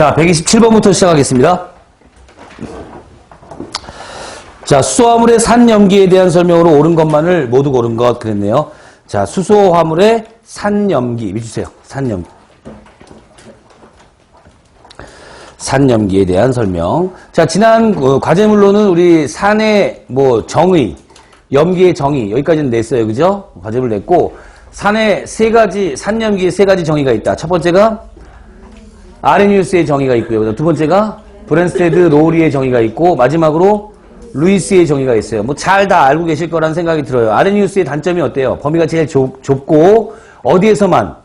자, 127번부터 시작하겠습니다. 자, 수소화물의 산 염기에 대한 설명으로 옳은 것만을 모두 고른 것 그랬네요. 자, 수소화물의 산 염기. 밑주세요. 산 염기. 산 염기에 대한 설명. 자, 지난 그 과제물로는 우리 산의 뭐 정의, 염기의 정의 여기까지는 냈어요. 그죠? 과제물 냈고 산의 세 가지 산염기의 세 가지 정의가 있다. 첫 번째가 아레니우스의 정의가 있고요. 두 번째가 브랜스테드 로우리의 정의가 있고 마지막으로 루이스의 정의가 있어요. 뭐 잘 다 알고 계실 거란 생각이 들어요. 아레니우스의 단점이 어때요? 범위가 제일 좁, 좁고 어디에서만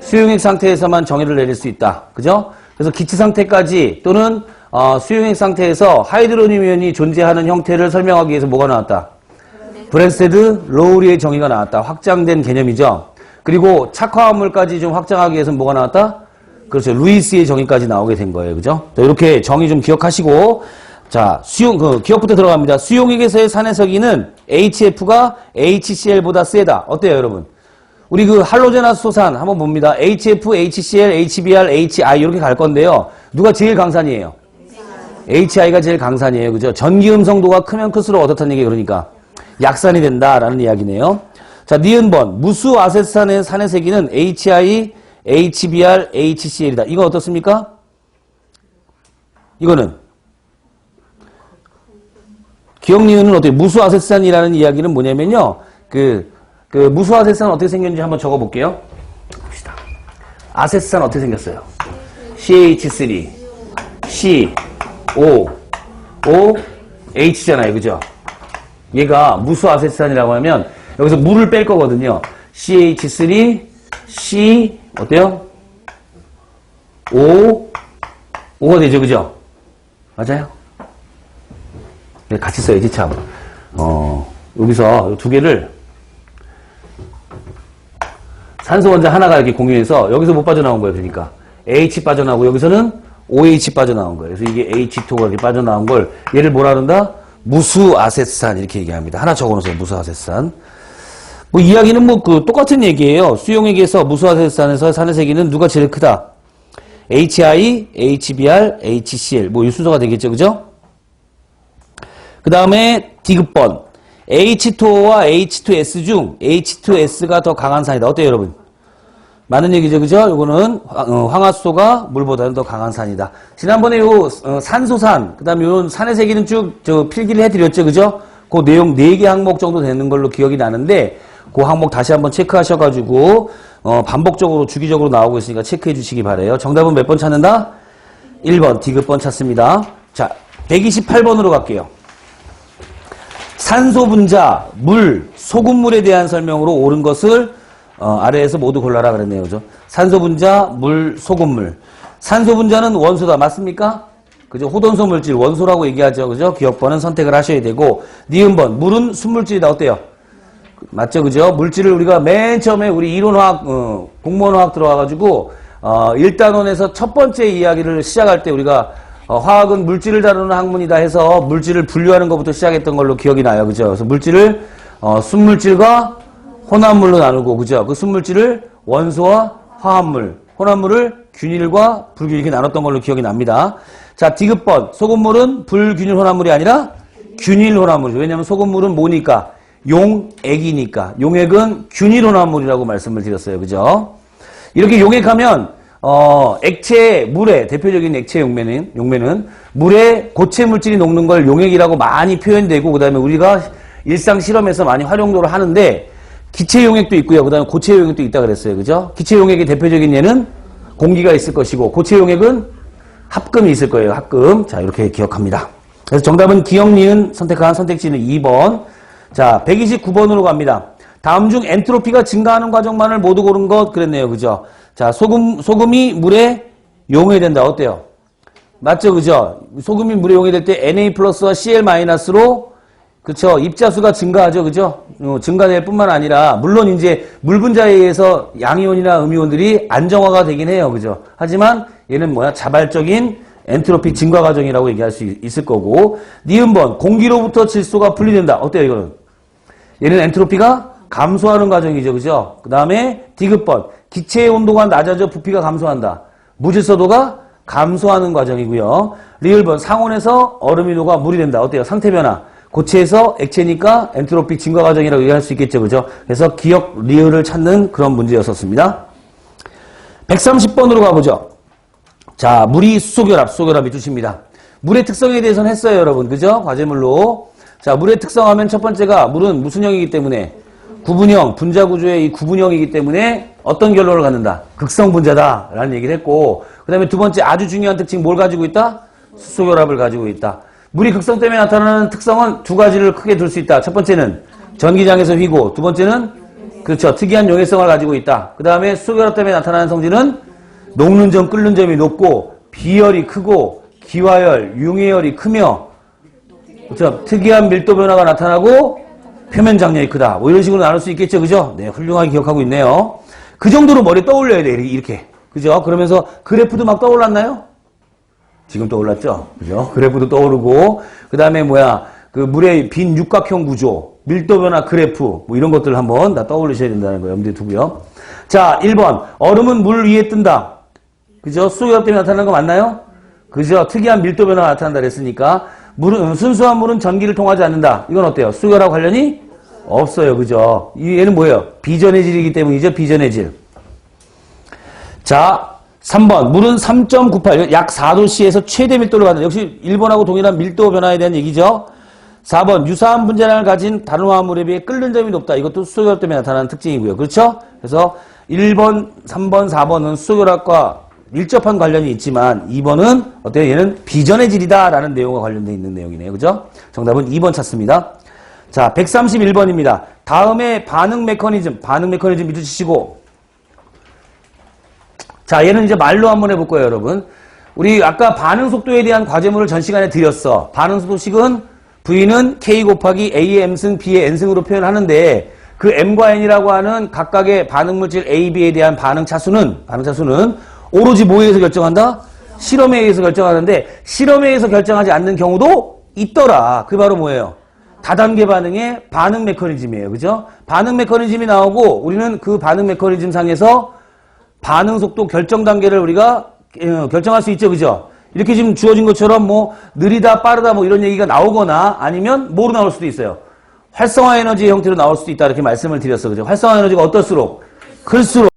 수용액 상태에서만 정의를 내릴 수 있다. 그죠? 그래서 기체 상태까지 또는 어, 수용액 상태에서 하이드로늄 이온이 존재하는 형태를 설명하기 위해서 뭐가 나왔다? 브랜스테드 로우리의 정의가 나왔다. 확장된 개념이죠. 그리고 착화화물까지 좀 확장하기 위해서 뭐가 나왔다? 그렇죠. 루이스의 정의까지 나오게 된 거예요. 그죠? 자, 이렇게 정의 좀 기억하시고 자, 수용 그 기억부터 들어갑니다. 수용액에서의 산해석이는 HF가 HCl보다 세다. 어때요, 여러분? 우리 그 할로제나소산 한번 봅니다. HF, HCl, HBr, HI 이렇게 갈 건데요. 누가 제일 강산이에요? HI가 제일 강산이에요. 그죠? 전기 음성도가 크면 클수록 어떻다는 얘기 그러니까 약산이 된다라는 이야기네요. 자, 니은번 무수 아세트산의 산해세기는 HI, HBr, HCl이다. 이거 어떻습니까? 이거는 기억 니은은 어떻게 무수 아세트산이라는 이야기는 뭐냐면요. 그, 그 무수 아세트산 어떻게 생겼는지 한번 적어 볼게요. 봅시다. 아세트산 어떻게 생겼어요? CH3, C, O, O, H잖아요. 그죠? 얘가 무수 아세트산이라고 하면 여기서 물을 뺄 거거든요. CH3, C, 어때요? O, O가 되죠. 그죠? 맞아요? 네, 같이 써야지, 참. 어, 여기서 두 개를 산소 원자 하나가 이렇게 공유해서 여기서 못 빠져나온 거예요. 그러니까. H 빠져나오고 여기서는 OH 빠져나온 거예요. 그래서 이게 H2가 이렇게 빠져나온 걸 얘를 뭐라 그런다? 무수아세트산 이렇게 얘기합니다. 하나 적어놓으세요. 무수아세트산. 뭐 이야기는 뭐 그 똑같은 얘기예요. 수용액에서 무수아세트산에서 산의 세기는 누가 제일 크다? HI, HBr, HCl 뭐 이 순서가 되겠죠. 그죠? 그 다음에 디귿번 H2O와 H2S 중 H2S가 더 강한 산이다. 어때요 여러분? 많은 얘기죠. 그죠? 요거는 어, 황화수소가 물보다는 더 강한 산이다. 지난번에 요 어, 산소산 그 다음에 요 산의 세기는 쭉저 필기를 해드렸죠. 그죠? 그 내용 4개 항목 정도 되는 걸로 기억이 나는데 그 항목 다시 한번 체크하셔가지고 어, 반복적으로 주기적으로 나오고 있으니까 체크해 주시기 바래요. 정답은 몇 번 찾는다? 1번 디귿번 찾습니다. 자 128번으로 갈게요. 산소 분자, 물, 소금물에 대한 설명으로 옳은 것을 어, 아래에서 모두 골라라 그랬네요. 그죠? 산소 분자, 물, 소금물. 산소 분자는 원소다. 맞습니까? 그죠? 호돈소 물질 원소라고 얘기하죠. 그죠? 기억번은 선택을 하셔야 되고 니은번 물은 순물질이다. 어때요? 맞죠? 그죠? 물질을 우리가 맨 처음에 우리 이론화학 어, 공무원화학 들어와가지고 어, 1단원에서 첫 번째 이야기를 시작할 때 우리가 어, 화학은 물질을 다루는 학문이다 해서 물질을 분류하는 것부터 시작했던 걸로 기억이 나요. 그죠? 그래서 물질을 어, 순물질과 혼합물로 나누고 그죠? 그 순물질을 원소와 화합물, 혼합물을 균일과 불균일 이렇게 나눴던 걸로 기억이 납니다. 자, 디귿번 소금물은 불균일 혼합물이 아니라 균일 혼합물이죠. 왜냐하면 소금물은 뭐니까 용액이니까 용액은 균일 혼합물이라고 말씀을 드렸어요. 그죠? 이렇게 용액하면 어, 액체 물의 대표적인 액체 용매는 용매는 물에 고체 물질이 녹는 걸 용액이라고 많이 표현되고 그다음에 우리가 일상 실험에서 많이 활용도를 하는데 기체 용액도 있고요. 그다음에 고체 용액도 있다 그랬어요. 그죠? 기체 용액의 대표적인 예는 공기가 있을 것이고 고체 용액은 합금이 있을 거예요. 합금. 자, 이렇게 기억합니다. 그래서 정답은 기억 니은 선택한 선택지는 2번. 자, 129번으로 갑니다. 다음 중 엔트로피가 증가하는 과정만을 모두 고른 것 그랬네요. 그죠? 자, 소금, 소금이 물에 용해된다. 어때요? 맞죠? 그죠? 소금이 물에 용해될 때 Na 플러스와 Cl 마이너스로 그쵸. 입자수가 증가하죠. 그죠? 어, 증가될 뿐만 아니라, 물론 이제 물 분자에 의해서 양이온이나 음이온들이 안정화가 되긴 해요. 그죠? 하지만 얘는 뭐야? 자발적인 엔트로피 증가 과정이라고 얘기할 수 있을 거고, 니은번, 공기로부터 질소가 분리된다. 어때요, 이거는? 얘는 엔트로피가 감소하는 과정이죠. 그죠? 그 다음에 디귿번, 기체의 온도가 낮아져 부피가 감소한다. 무질서도가 감소하는 과정이고요. 리을번 상온에서 얼음이 녹아 물이 된다. 어때요? 상태 변화. 고체에서 액체니까 엔트로피 증가 과정이라고 얘기할 수 있겠죠. 그죠? 그래서 기억 리을을 찾는 그런 문제였었습니다. 130번으로 가보죠. 자, 물이 수소결합, 수소결합이 뜻입니다. 물의 특성에 대해서는 했어요, 여러분. 그죠? 과제물로. 자, 물의 특성하면 첫 번째가 물은 무슨 형이기 때문에 구분형, 분자 구조의 이 구분형이기 때문에 어떤 결론을 갖는다? 극성 분자다. 라는 얘기를 했고, 그 다음에 두 번째 아주 중요한 특징 뭘 가지고 있다? 수소 결합을 가지고 있다. 물이 극성 때문에 나타나는 특성은 두 가지를 크게 둘 수 있다. 첫 번째는 전기장에서 휘고, 두 번째는 그렇죠. 특이한 용해성을 가지고 있다. 그 다음에 수소결합 때문에 나타나는 성질은 녹는 점, 끓는 점이 높고, 비열이 크고, 기화열, 융해열이 크며, 그렇죠. 특이한 밀도 변화가 나타나고, 표면 장력이 크다. 뭐 이런 식으로 나눌 수 있겠죠. 그죠? 네, 훌륭하게 기억하고 있네요. 그 정도로 머리에 떠올려야 돼. 이렇게. 그죠? 그러면서 그래프도 막 떠올랐나요? 지금 떠올랐죠? 그죠? 그래프도 떠오르고, 그 다음에 뭐야, 그 물의 빈 육각형 구조, 밀도 변화 그래프, 뭐 이런 것들 한번 다 떠올리셔야 된다는 거 염두에 두고요. 자, 1번. 얼음은 물 위에 뜬다. 그죠? 수결 때문에 나타나는 거 맞나요? 그죠? 특이한 밀도 변화가 나타난다 그랬으니까, 물은, 순수한 물은 전기를 통하지 않는다. 이건 어때요? 수결하고 관련이 없어요. 그죠? 이 얘는 뭐예요? 비전해질이기 때문이죠. 비전해질. 자, 3번. 물은 3.98, 약 4도씨에서 최대 밀도를 갖는, 역시 1번하고 동일한 밀도 변화에 대한 얘기죠. 4번. 유사한 분자량을 가진 다른 화합물에 비해 끓는 점이 높다. 이것도 수소결합 때문에 나타나는 특징이고요. 그렇죠? 그래서 1번, 3번, 4번은 수소결합과 밀접한 관련이 있지만 2번은 어때요? 얘는 비전의 질이다 라는 내용과 관련되어 있는 내용이네요. 그죠? 정답은 2번 찾습니다. 자, 131번입니다. 다음에 반응 메커니즘, 반응 메커니즘 믿으시고 자, 얘는 이제 말로 한번 해볼 거예요, 여러분. 우리 아까 반응 속도에 대한 과제물을 전 시간에 드렸어. 반응 속도식은 V는 K 곱하기 A의 M승, B의 N승으로 표현하는데 그 M과 N이라고 하는 각각의 반응 물질 A, B에 대한 반응 차수는 반응 차수는 오로지 뭐에 의해서 결정한다? 실험에 의해서 결정하는데 실험에 의해서 결정하지 않는 경우도 있더라. 그게 바로 뭐예요? 다단계 반응의 반응 메커니즘이에요. 그죠? 반응 메커니즘이 나오고 우리는 그 반응 메커니즘 상에서 반응 속도 결정 단계를 우리가 어, 결정할 수 있죠. 그죠? 이렇게 지금 주어진 것처럼 뭐 느리다 빠르다 뭐 이런 얘기가 나오거나 아니면 뭐로 나올 수도 있어요. 활성화 에너지 형태로 나올 수도 있다 이렇게 말씀을 드렸어. 그죠? 활성화 에너지가 어떨수록 클수록